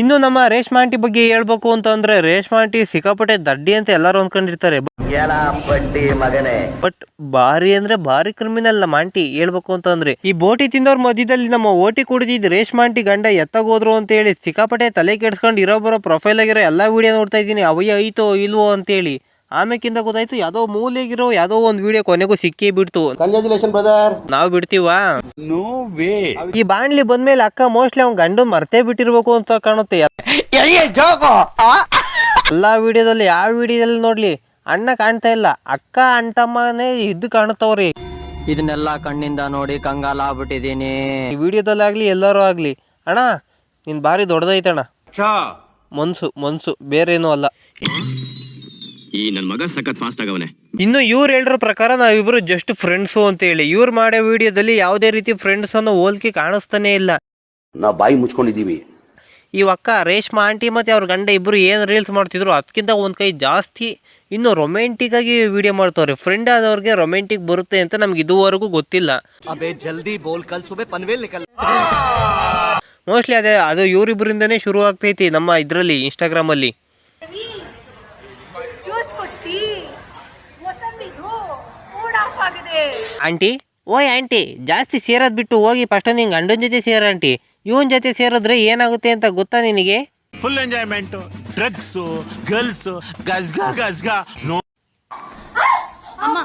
ಇನ್ನು ನಮ್ಮ ರೇಷ್ಮಾ ಆಂಟಿ ಬಗ್ಗೆ ಹೇಳ್ಬೇಕು ಅಂತಂದ್ರೆ ರೇಷ್ಮಾ ಆಂಟಿ ಸಿಕ್ಕಾಪಟ್ಟೆ ದಡ್ಡಿ ಅಂತ ಎಲ್ಲರೂ ಮಗನೇ. ಬಟ್ ಬಾರಿ ಅಂದ್ರೆ ಬಾರಿ ಕ್ರಿಮಿನಲ್ ನಮ್ಮ ಆಂಟಿ ಹೇಳ್ಬೇಕು ಅಂತಂದ್ರೆ ಈ ಬೋಟಿ ತಿಂದವ್ರ ಮಧ್ಯದಲ್ಲಿ ನಮ್ಮ ಓಟಿ ಕುಡಿದಿದ್ ರೇಷ್ಮಾ ಆಂಟಿ ಗಂಡ ಎತ್ತಗೋದ್ರು ಅಂತ ಹೇಳಿ ಸಿಕ್ಕಾಪಟ್ಟೆ ತಲೆ ಕೆಡ್ಸ್ಕೊಂಡು ಇರೋ ಬರೋ ಪ್ರೊಫೈಲ್ ಆಗಿರೋ ಎಲ್ಲಾ ವಿಡಿಯೋ ನೋಡ್ತಾ ಇದ್ದೀನಿ. ಅವಯ್ಯ ಐತೋ ಇಲ್ವೋ ಅಂತೇಳಿ. ಆಮೇಕಿಂದ ಗೊತ್ತಾಯ್ತು ಯಾವ್ದೋ ಮೂಲೆಗಿರೋ ಯಾವ್ದೋ ಒಂದ್ ವಿಡಿಯೋ ಕೊನೆಗೂ ಸಿಕ್ಕೇ ಬಿಡ್ತು. ಕಂಗ್ರಾಚುಲೇಷನ್ ಬ್ರದರ್ ನಾವು ಬಿಡ್ತೀವಾ? ಈ ಬಾಣ್ಲಿ ಬಂದ್ಮೇಲೆ ಅಕ್ಕ ಮೋಸ್ಟ್ಲಿ ಅವ್ನ್ ಗಂಡು ಮರ್ತೇ ಬಿಟ್ಟಿರ್ಬೇಕು ಅಂತ ಕಾಣುತ್ತೆ. ಎಲ್ಲಾ ವಿಡಿಯೋದಲ್ಲಿ ಯಾವ ವಿಡಿಯೋದಲ್ಲಿ ನೋಡ್ಲಿ ಅಣ್ಣ ಕಾಣ್ತಾ ಇಲ್ಲ ಅಕ್ಕ ಅಂಟಮ್ಮನೇ ಇದ್ದು ಕಾಣುತ್ತವ್ರಿ. ಇದನ್ನೆಲ್ಲ ಕಣ್ಣಿಂದ ನೋಡಿ ಕಂಗಾಲ ಆಗ್ಬಿಟ್ಟಿದೀನಿ ಈ ವಿಡಿಯೋದಲ್ಲಾಗ್ಲಿ ಎಲ್ಲರೂ ಆಗ್ಲಿ ಅಣ್ಣ ನಿನ್ ಬಾರಿ ದೊಡ್ಡದೈತಣ್ಣ. ಮನ್ಸು ಮನ್ಸು ಬೇರೇನೂ ಅಲ್ಲ. ಈ ನನ್ನ ಮಗ ಸಖತ್ ಫಾಸ್ಟ್ ಆಗವನೆ. ಇನ್ನು ಇವ್ರು ಹೇಳಿರೋ ಪ್ರಕಾರ ನಾವಿಬ್ರು ಜಸ್ಟ್ ಫ್ರೆಂಡ್ಸು ಅಂತ ಹೇಳಿ ಇವ್ರ ಮಾಡೋ ವಿಡಿಯೋದಲ್ಲಿ ಯಾವುದೇ ರೀತಿ ಫ್ರೆಂಡ್ಸ್ ಅನ್ನೋ ಹೋಲ್ಕೆ ಕಾಣಿಸ್ತಾನೆ ಇಲ್ಲ. ನಾವು ಬಾಯಿ ಮುಚ್ಕೊಂಡಿದ್ದೀವಿ. ಈ ಅಕ್ಕ ರೇಷ್ಮಾ ಆಂಟಿ ಮತ್ತೆ ಅವ್ರ ಗಂಡ ಇಬ್ರು ಏನ್ ರೀಲ್ಸ್ ಮಾಡ್ತಿದ್ರು ಅದಕ್ಕಿಂತ ಒಂದು ಕೈ ಜಾಸ್ತಿ ಇನ್ನು ರೊಮ್ಯಾಂಟಿಕ್ ಆಗಿ ವಿಡಿಯೋ ಮಾಡ್ತಾವ್ರಿ. ಫ್ರೆಂಡ್ ಆದವ್ರಿಗೆ ರೊಮ್ಯಾಂಟಿಕ್ ಬರುತ್ತೆ ಅಂತ ನಮ್ಗೆ ಇದುವರೆಗೂ ಗೊತ್ತಿಲ್ಲ. ಅದೇ ಜಲ್ದಿ ಬೋಲ್ ಮೋಸ್ಟ್ಲಿ ಅದೇ ಅದು ಇವರಿಬ್ಬರಿಂದನೇ ಶುರು ಆಗ್ತೈತಿ ನಮ್ಮ ಇದರಲ್ಲಿ ಇನ್ಸ್ಟಾಗ್ರಾಮಲ್ಲಿ ಆಂಟಿ? ಓಯ್ ಆಂಟಿ ಜಾಸ್ತಿ ಸೇರೋದು ಬಿಟ್ಟು ಹೋಗಿ ಫಸ್ಟ್ ನಿಂಗೆ ಗಂಡನ ಜೊತೆ ಸೇರ ಆಂಟಿ. ಇವನ ಜೊತೆ ಸೇರಿದ್ರೆ ಏನಾಗುತ್ತೆ ಅಂತ ಗೊತ್ತಾ ನಿನಗೆ? ಫುಲ್ ಎಂಜಾಯ್ಮೆಂಟ್ ಡ್ರಗ್ಸ್ ಗರ್ಲ್ಸು ಗಜ್ಗಾ ಗಜ್ಗಾ ನೋ ಅಮ್ಮ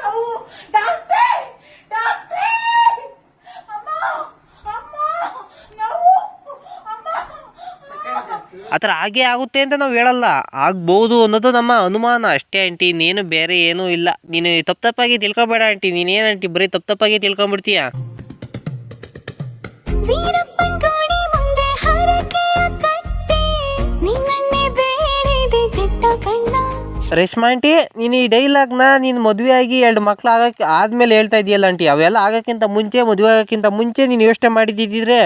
ನೋವು ಡಾಕ್ಟ್ರೇ ಡಾಕ್ಟ್ರೇ ಅಮ್ಮ ಅಮ್ಮ ನೋವು ಅಮ್ಮ ಆ ಥರ ಹಾಗೆ ಆಗುತ್ತೆ ಅಂತ ನಾವು ಹೇಳಲ್ಲ. ಆಗ್ಬೋದು ಅನ್ನೋದು ನಮ್ಮ ಅನುಮಾನ ಅಷ್ಟೇ ಆಂಟಿ. ನೀನು ಬೇರೆ ಏನೂ ಇಲ್ಲ. ನೀನು ತಪ್ಪು ತಪ್ಪಾಗಿ ತಿಳ್ಕೊಬೇಡ ಆಂಟಿ. ನೀನೇನು ಆಂಟಿ? ಬರೀ ತಪ್ಪು ತಪ್ಪಾಗಿ ತಿಳ್ಕೊಂಬಿಡ್ತೀಯ ರೇಷ್ಮಾ ಆಂಟಿ ನೀನು ಈ ಡೈಲಾಗ್ನ ನೀನು ಮದುವೆ ಆಗಿ ಎರಡು ಮಕ್ಳು ಆಗಕ್ಕೆ ಆದಮೇಲೆ ಹೇಳ್ತಾ ಇದೆಯಲ್ಲ ಆಂಟಿ. ಅವೆಲ್ಲ ಆಗೋಕ್ಕಿಂತ ಮುಂಚೆ ಮದುವೆ ಆಗೋಕ್ಕಿಂತ ಮುಂಚೆ ನೀನು ಯೋಚನೆ ಮಾಡಿದ್ದಿದ್ರೆ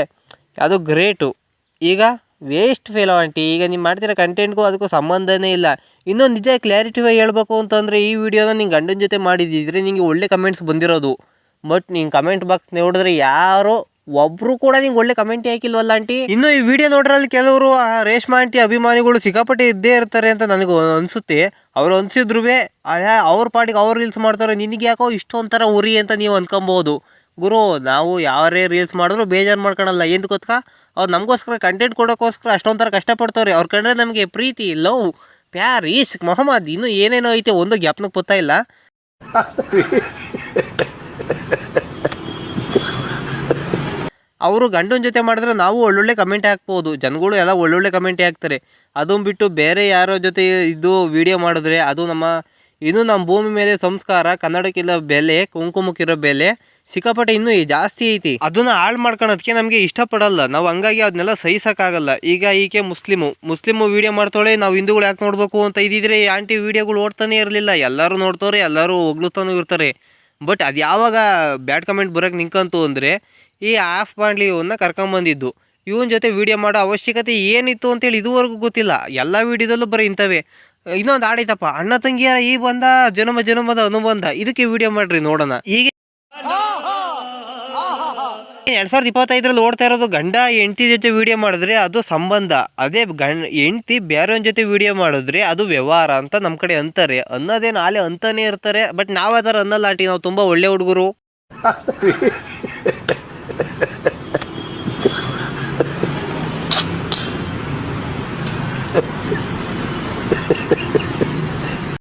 ಅದು ಗ್ರೇಟು. ಈಗ? Waste fellow aunty? ಈಗ ನೀವು ಮಾಡ್ತಿರೋ ಕಂಟೆಂಟ್ಗೂ ಅದಕ್ಕೂ ಸಂಬಂಧನೇ ಇಲ್ಲ. ಇನ್ನೊಂದು ನಿಜ ಕ್ಲಾರಿಟಿ ಹೇಳಬೇಕು ಅಂತಂದರೆ ಈ ವಿಡಿಯೋನ ನಿಂಗೆ ಗಂಡನ ಜೊತೆ ಮಾಡಿದ್ದಿದ್ರೆ ನಿಮಗೆ ಒಳ್ಳೆ ಕಮೆಂಟ್ಸ್ ಬಂದಿರೋದು. ಬಟ್ ನೀನು ಕಮೆಂಟ್ ಬಾಕ್ಸ್ ನೋಡಿದ್ರೆ ಯಾರೋ ಒಬ್ರು ಕೂಡ ನಿಂಗೆ ಒಳ್ಳೆ ಕಮೆಂಟ್ ಹಾಕಿಲ್ವಲ್ಲ ಆಂಟಿ? ಇನ್ನು ಈ ವಿಡಿಯೋ ನೋಡ್ರಲ್ಲಿ ಕೆಲವರು ಆ ರೇಷ್ಮಾ ಆಂಟಿ ಅಭಿಮಾನಿಗಳು ಸಿಕ್ಕಾಪಟ್ಟೆ ಇದ್ದೇ ಇರ್ತಾರೆ ಅಂತ ನನಗೆ ಅನಿಸುತ್ತೆ. ಅವ್ರು ಅನಿಸಿದ್ರು ಅವ್ರ ಪಾಟಿಗೆ ಅವ್ರು ರೀಲ್ಸ್ ಮಾಡ್ತಾರೆ ನಿನಗೆ ಯಾಕೋ ಇಷ್ಟೊಂಥರ ಉರಿ ಅಂತ ನೀವು ಅನ್ಕೊಬೋದು. ಗುರು, ನಾವು ಯಾರೇ ರೀಲ್ಸ್ ಮಾಡಿದ್ರು ಬೇಜಾರು ಮಾಡ್ಕೊಳಲ್ಲ. ಏನು ಗೊತ್ತಾ? ಅವ್ರು ನಮಗೋಸ್ಕರ ಕಂಟೆಂಟ್ ಕೊಡೋಕ್ಕೋಸ್ಕರ ಅಷ್ಟೊಂಥರ ಕಷ್ಟಪಡ್ತವ್ರಿ. ಕಷ್ಟಪಡ್ತವ್ರೆ ಅವ್ರ ಕಂಡ್ರೆ ನಮಗೆ ಪ್ರೀತಿ, ಲವ್ ಪ್ಯಾರ್ ಈಸ್ ಮೊಹಮ್ಮದ್ ಇನ್ನೂ ಏನೇನೋ ಐತೆ ಒಂದು ಜ್ಞಾಪನಕ್ಕೆ ಗೊತ್ತಾ ಇಲ್ಲ. ಅವರು ಗಂಡನ ಜೊತೆ ಮಾಡಿದ್ರೆ ನಾವು ಒಳ್ಳೊಳ್ಳೆ ಕಮೆಂಟ್ ಹಾಕ್ಬೋದು. ಜನಗಳು ಎಲ್ಲ ಒಳ್ಳೊಳ್ಳೆ ಕಮೆಂಟ್ ಹಾಕ್ತಾರೆ. ಅದನ್ನು ಬಿಟ್ಟು ಬೇರೆ ಯಾರೋ ಜೊತೆ ಇದು ವಿಡಿಯೋ ಮಾಡಿದ್ರೆ ಅದು ನಮ್ಮ ಇನ್ನು ನಮ್ಮ ಭೂಮಿ ಮೇಲೆ ಸಂಸ್ಕಾರ, ಕನ್ನಡಕ್ಕಿರೋ ಬೆಲೆ, ಕುಂಕುಮಕ್ಕಿರೋ ಬೆಲೆ ಸಿಕ್ಕಾಪಟ್ಟೆ ಇನ್ನೂ ಜಾಸ್ತಿ ಐತಿ. ಅದನ್ನ ಹಾಳು ಮಾಡ್ಕೊಳೋದಕ್ಕೆ ನಮಗೆ ಇಷ್ಟಪಡಲ್ಲ. ನಾವು ಹಂಗಾಗಿ ಅದನ್ನೆಲ್ಲ ಸಹಿಸೋಕ್ಕಾಗಲ್ಲ. ಈಗ ಈಕೆ ಮುಸ್ಲಿಮು. ಮುಸ್ಲಿಮು ವೀಡಿಯೋ ಮಾಡ್ತಾಳೆ, ನಾವು ಹಿಂದೂಗಳು ಯಾಕೆ ನೋಡಬೇಕು ಅಂತ ಇದ್ದಿದ್ರೆ ಆಂಟಿ ವಿಡಿಯೋಗಳು ಓಡ್ತಾನೆ ಇರಲಿಲ್ಲ. ಎಲ್ಲರೂ ನೋಡ್ತವ್ರೆ ಎಲ್ಲರೂ ಹೊಗ್ಳುತ್ತಾನೂ ಇರ್ತಾರೆ. ಬಟ್ ಅದು ಯಾವಾಗ ಬ್ಯಾಡ್ ಕಮೆಂಟ್ ಬರೋಕ್ಕೆ ನಿಂಕಂತು ಅಂದರೆ ಈ ಆಫ್ ಬಾಂಡ್ಲಿ ಇವನ್ನ ಕರ್ಕೊಂಬಂದಿದ್ದು. ಇವನ ಜೊತೆ ವಿಡಿಯೋ ಮಾಡೋ ಅವಶ್ಯಕತೆ ಏನಿತ್ತು ಅಂತೇಳಿ ಇದುವರೆಗೂ ಗೊತ್ತಿಲ್ಲ. ಎಲ್ಲ ವಿಡಿಯೋದಲ್ಲೂ ಬರೀ ಇಂಥವೇ. ಇನ್ನೊಂದು ಆಡೈತಪ್ಪ ಅಣ್ಣ ತಂಗಿಯರ ಈ ಬಂದ, ಜನ್ಮ ಜನ್ಮದ ಅನುಬಂಧ. ಇದಕ್ಕೆ ವಿಡಿಯೋ ಮಾಡ್ರಿ, ನೋಡೋಣ. ಈಗ ಎರಡ್ ಸಾವಿರದ ಇಪ್ಪತ್ತೈದರಲ್ಲಿ ಓಡ್ತಾ ಇರೋದು ಗಂಡ, ಹೆಂಡತಿ ಜೊತೆ ವಿಡಿಯೋ ಮಾಡಿದ್ರೆ ಅದು ಸಂಬಂಧ. ಅದೇ ಗಂಡ, ಹೆಂಡತಿ ಬೇರೆಯವ್ರ ಜೊತೆ ವಿಡಿಯೋ ಮಾಡಿದ್ರೆ ಅದು ವ್ಯವಹಾರ ಅಂತ ನಮ್ಮ ಕಡೆ ಅಂತಾರೆ. ಅನ್ನೋದೇನು ಆಲೆ ಅಂತಾನೆ ಇರ್ತಾರೆ. ಬಟ್ ನಾವು ಆ ಥರ ಅನ್ನಲ್ಲ ನಾವು ತುಂಬ ಒಳ್ಳೆ ಹುಡುಗರು.